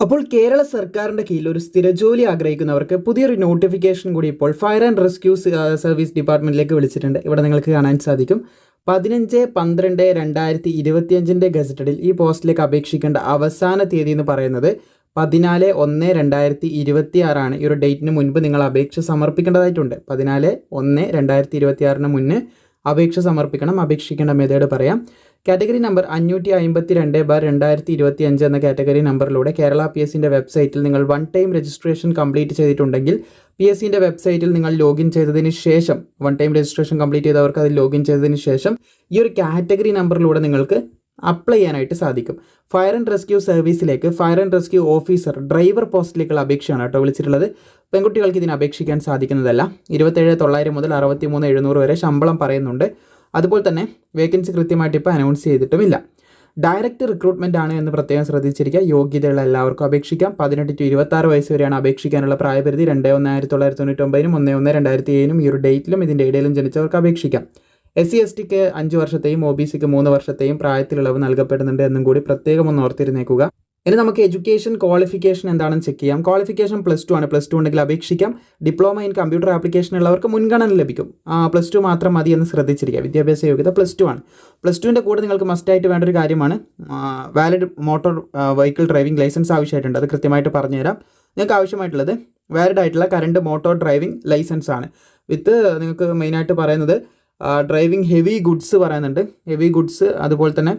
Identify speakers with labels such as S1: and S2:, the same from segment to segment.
S1: അപ്പോൾ കേരള സർക്കാരിന്റെ കീഴിൽ ഒരു സ്ഥിരജോലി ആഗ്രഹിക്കുന്നവർക്ക് പുതിയൊരു നോട്ടിഫിക്കേഷൻ കൂടി ഇപ്പോൾ ഫയർ ആൻഡ് റെസ്ക്യൂ സർവീസ് ഡിപ്പാർട്ട്മെന്റിലേക്ക് വിളിച്ചിട്ടുണ്ട്. ഇവിടെ നിങ്ങൾക്ക് കാണാൻ സാധിക്കും. പതിനഞ്ച് പന്ത്രണ്ട് രണ്ടായിരത്തി ഇരുപത്തിയഞ്ചിന്റെ ഗസറ്റഡിൽ ഈ പോസ്റ്റിലേക്ക് അപേക്ഷിക്കേണ്ട അവസാന തീയതി എന്ന് പറയുന്നത് പതിനാല് ഒന്ന് രണ്ടായിരത്തി ഇരുപത്തി ആറാണ് ഈ ഒരു ഡേറ്റിന് മുൻപ് നിങ്ങൾ അപേക്ഷ സമർപ്പിക്കേണ്ടതായിട്ടുണ്ട്. പതിനാല് ഒന്ന് രണ്ടായിരത്തി ഇരുപത്തി ആറിന് മുന്നേ അപേക്ഷ സമർപ്പിക്കണം അപേക്ഷിക്കേണ്ട മെതേഡ് പറയാം. കാറ്റഗറി നമ്പർ അഞ്ഞൂറ്റി അമ്പത്തി രണ്ട് ബാർ രണ്ടായിരത്തി ഇരുപത്തി അഞ്ച് എന്ന കാറ്റഗറി നമ്പറിലൂടെ കേരള പി എസ് സിന്റെ വെബ്സൈറ്റിൽ നിങ്ങൾ വൺ ടൈം രജിസ്ട്രേഷൻ കംപ്ലീറ്റ് ചെയ്തിട്ടുണ്ടെങ്കിൽ പി എസ് സിന്റെ വെബ്സൈറ്റിൽ നിങ്ങൾ ലോഗിൻ ചെയ്തതിന് ശേഷം വൺ ടൈം രജിസ്ട്രേഷൻ കംപ്ലീറ്റ് ചെയ്തവർക്ക് അതിൽ ലോഗിൻ ചെയ്തതിന് ശേഷം ഈ ഒരു കാറ്റഗറി നമ്പറിലൂടെ നിങ്ങൾക്ക് അപ്ലൈ ചെയ്യാനായിട്ട് സാധിക്കും. Fire and rescue സർവീസിലേക്ക് fire and rescue officer driver പോസ്റ്റിലേക്കുള്ള അപേക്ഷയാണ് കേട്ടോ വിളിച്ചിട്ടുള്ളത്. പെൺകുട്ടികൾക്ക് ഇതിന് അപേക്ഷിക്കാൻ സാധിക്കുന്നതല്ല. ഇരുപത്തേഴ് തൊള്ളായിരം മുതൽ അറുപത്തി മൂന്ന് എഴുന്നൂറ് വരെ ശമ്പളം പറയുന്നുണ്ട്. അതുപോലെ തന്നെ വേക്കൻസി കൃത്യമായിട്ട് ഇപ്പോൾ അനൗൺസ് ചെയ്തിട്ടുമില്ല. ഡയറക്റ്റ് റിക്രൂട്ട്മെന്റ് ആണ് എന്ന് പ്രത്യേകം ശ്രദ്ധിച്ചിരിക്കുക. യോഗ്യതയുള്ള എല്ലാവർക്കും അപേക്ഷിക്കാം. പതിനെട്ട് ടു ഇരുപത്താറ് വയസ്സ് വരെയാണ് അപേക്ഷിക്കാനുള്ള പ്രായപരിധി. രണ്ട് ഒന്ന് ആയിരത്തി തൊള്ളായിരത്തി തൊണ്ണൂറ്റൊമ്പതിനും ഒന്ന് ഒന്ന് രണ്ടായിരത്തി ഏഴിനും ഈ ഒരു ഡേറ്റിലും ഇതിന്റെ ഇടയിലും ജനിച്ചവർക്ക് അപേക്ഷിക്കാം. എസ് സി എസ് ടിക്ക് അഞ്ച് വർഷത്തെയും ഒ ബി സിക്ക് മൂന്ന് വർഷത്തെയും പ്രായത്തിലുള്ളവ് നൽകപ്പെടുന്നുണ്ട് എന്നും കൂടി പ്രത്യേകം ഒന്ന് ഓർത്തിരുന്നേക്കുക. ഇനി നമുക്ക് എഡ്യൂക്കേഷൻ ക്വാളിഫിക്കേഷൻ എന്താണെന്ന് ചെക്ക് ചെയ്യാം. ക്വാളിഫിക്കേഷൻ പ്ലസ് ടു ആണ്. പ്ലസ് ടു ഉണ്ടെങ്കിൽ അപേക്ഷിക്കാം. ഡിപ്ലോമ ഇൻ കമ്പ്യൂട്ടർ ആപ്ലിക്കേഷൻ ഉള്ളവർക്ക് മുൻഗണന ലഭിക്കും. പ്ലസ് ടു മാത്രം മതി എന്ന് ശ്രദ്ധിച്ചിരിക്കുക. വിദ്യാഭ്യാസ യോഗ്യത പ്ലസ് ടു ആണ്. പ്ലസ് ടുവിന്റെ കൂടെ നിങ്ങൾക്ക് മസ്റ്റ് ആയിട്ട് വേണ്ട ഒരു കാര്യമാണ് valid motor vehicle driving licence ആവശ്യമായിട്ടുണ്ട്. അത് കൃത്യമായിട്ട് പറഞ്ഞുതരാം. നിങ്ങൾക്ക് ആവശ്യമായിട്ടുള്ളത് വാലിഡ് ആയിട്ടുള്ള കറണ്ട് മോട്ടോർ ഡ്രൈവിംഗ് ലൈസൻസ് ആണ്. വിത്ത് നിങ്ങൾക്ക് മെയിനായിട്ട് പറയുന്നത് ഡ്രൈവിംഗ് ഹെവി ഗുഡ്സ് പറയുന്നുണ്ട്. ഹെവി ഗുഡ്സ് അതുപോലെ തന്നെ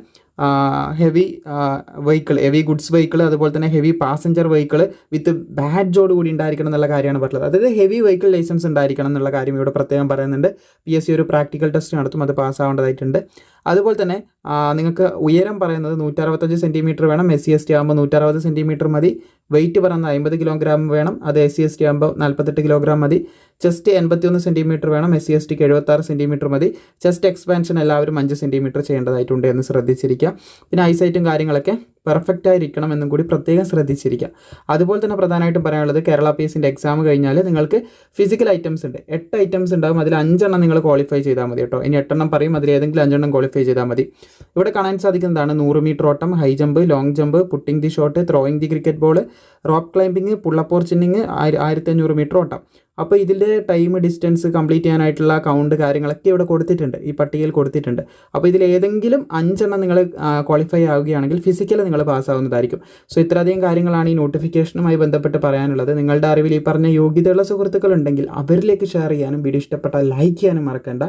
S1: heavy vehicle heavy goods vehicle അതുപോലെ തന്നെ ഹെവി പാസഞ്ചർ വെഹിക്കിൾ വിത്ത് ബാഡ്ജോട് കൂടി ഉണ്ടായിരിക്കണം എന്നുള്ള കാര്യമാണ് പറഞ്ഞത്. അതായത് ഹെവി വെഹിക്കിൾ ലൈസൻസ് ഉണ്ടായിരിക്കണം എന്നുള്ള കാര്യം ഇവിടെ പ്രത്യേകം പറയുന്നുണ്ട്. പി എസ് സി ഒരു പ്രാക്ടിക്കൽ ടെസ്റ്റ് നടത്തും അത് പാസ്സാവേണ്ടതായിട്ടുണ്ട് അതുപോലെ തന്നെ നിങ്ങൾക്ക് ഉയരം പറയുന്നത് നൂറ്ററുപത്തഞ്ച് സെന്റിമീറ്റർ വേണം എസ് സി എസ് ടി ആകുമ്പോൾ നൂറ്ററുപത് സെന്റിമീറ്റർ മതി. വെയിറ്റ് പറയുന്നത് അമ്പത് കിലോഗ്രാം വേണം അത് എസ് സി എസ് ടി ആകുമ്പോൾ നാൽപ്പത്തെട്ട് കിലോഗ്രാം മതി. ചെസ്റ്റ് എൺപത്തിയൊന്ന് സെന്റിമീറ്റർ വേണം എസ് സി എസ് ടിക്ക് എഴുപത്താറ് സെന്റിമീറ്റർ മതി. ചെസ്റ്റ് എക്സ്പാൻഷൻ എല്ലാവരും അഞ്ച് സെന്റിമീറ്റർ ചെയ്യേണ്ടതായിട്ടുണ്ട് എന്ന് ശ്രദ്ധിച്ചിരിക്കുക. പിന്നെ ഐസൈറ്റും കാര്യങ്ങളൊക്കെ പെർഫെക്റ്റ് ആയിരിക്കണം എന്നും കൂടി പ്രത്യേകം ശ്രദ്ധിച്ചിരിക്കുക. അതുപോലെ തന്നെ പ്രധാനമായിട്ടും പറയാനുള്ളത് കേരള പി എസിന്റെ എക്സാം കഴിഞ്ഞാൽ നിങ്ങൾക്ക് ഫിസിക്കൽ ഐറ്റംസ് ഉണ്ട്. എട്ട് ഐറ്റംസ് ഉണ്ടാകും അതിൽ അഞ്ചെണ്ണം നിങ്ങൾ ക്വാളിഫൈ ചെയ്താൽ മതി കേട്ടോ. ഇനി എട്ടെണ്ണം പറയും. അതിൽ ഏതെങ്കിലും അഞ്ചെണ്ണം ക്വാളിഫൈ ചെയ്താൽ മതി. ഇവിടെ കാണാൻ സാധിക്കുന്നതാണ് നൂറ് മീറ്റർ ഓട്ടം high jump long jump putting the shot throwing the cricket ball rope climbing pull up or chinning ആയിരത്തി അഞ്ഞൂറ് മീറ്റർ ഓട്ടം. അപ്പോൾ ഇതിന്റെ ടൈം ഡിസ്റ്റൻസ് കംപ്ലീറ്റ് ചെയ്യാനായിട്ടുള്ള കൗണ്ട് കാര്യങ്ങളൊക്കെ ഇവിടെ കൊടുത്തിട്ടുണ്ട്. ഈ പട്ടികയിൽ കൊടുത്തിട്ടുണ്ട്. അപ്പോൾ ഇതിൽ ഏതെങ്കിലും അഞ്ചെണ്ണം നിങ്ങൾ ക്വാളിഫൈ ആവുകയാണെങ്കിൽ ഫിസിക്കൽ നിങ്ങൾ പാസ്സാവുന്നതായിരിക്കും സോ ഇത്രയധികം കാര്യങ്ങളാണ് ഈ നോട്ടിഫിക്കേഷനുമായി ബന്ധപ്പെട്ട് പറയാനുള്ളത്. നിങ്ങളുടെ അറിവിൽ ഈ പറഞ്ഞ യോഗ്യതയുള്ള സുഹൃത്തുക്കൾ ഉണ്ടെങ്കിൽ അവരിലേക്ക് ഷെയർ ചെയ്യാനും വീഡിയോ ഇഷ്ടപ്പെട്ടാൽ ലൈക്ക് ചെയ്യാനും മറക്കണ്ട.